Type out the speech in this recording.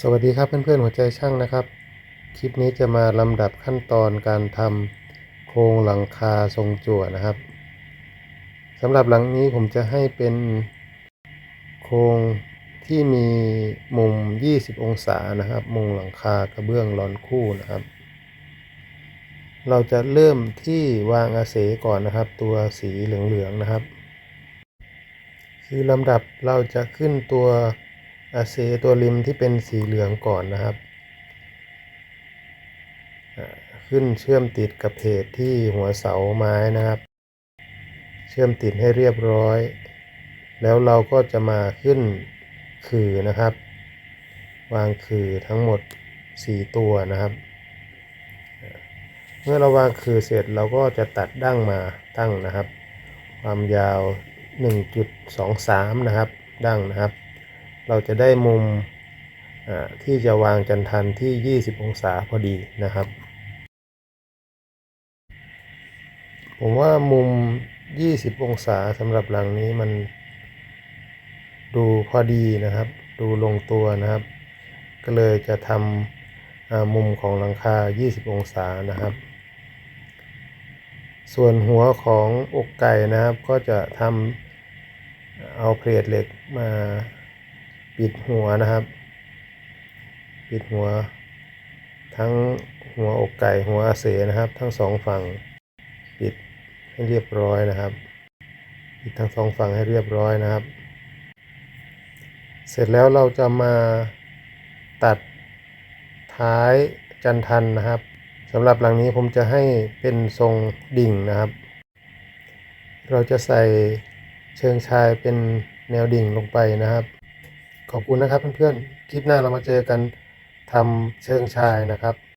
สวัสดีครับเพื่อนๆหัวใจช่างนะครับ คลิปนี้จะมาลำดับขั้นตอนการทำโครงหลังคาทรงจั่วนะครับสำหรับหลังนี้ผมจะให้เป็นโครงที่มีมุม 20 องศานะครับ มุมหลังคากระเบื้องร้อนคู่นะครับ เราจะเริ่มที่วางอาเสก่อนนะครับ ตัวสีเหลืองๆนะครับ คือลำดับเราจะขึ้นตัว อาเซตัวริมที่เป็นสีเหลืองก่อนนะครับขึ้นเชื่อมติดกับเพจที่หัวเสาไม้นะครับ เชื่อมติดให้เรียบร้อย แล้วเราก็จะมาขึ้นขื่อนะครับ วางขื่อทั้งหมด 4 ตัวนะครับ เมื่อเราวางคือเสร็จเราก็จะตัดดั้งมาตั้งนะครับ ความยาว 1.23 นะครับ ดั้งนะครับ เราจะได้มุมที่จะวางจันทันที่ 20 องศาพอดีนะครับ ผมว่ามุม 20 องศาสำหรับหลังนี้มันดูพอดีนะครับ ดูลงตัวนะครับ ก็เลยจะทำมุมของหลังคา 20 องศานะครับ ส่วนหัวของอกไก่นะครับก็จะทำเอาเพลทเหล็กมา ปิดหัวนะครับ ปิดหัว ทั้งหัวอกไก่หัวอาเสนะครับ ทั้งสองฝั่ง ปิดให้เรียบร้อยนะครับ ปิดทั้งสองฝั่งให้เรียบร้อยนะครับ เสร็จแล้วเราจะมาตัดท้ายจันทันนะครับสำหรับหลังนี้ผมจะให้เป็นทรงดิ่งนะครับ เราจะใส่เชิงชายเป็นแนวดิ่งลงไปนะครับ ขอบคุณนะครับเพื่อนๆ คลิปหน้าเรามาเจอกันทำเชิงชายนะครับ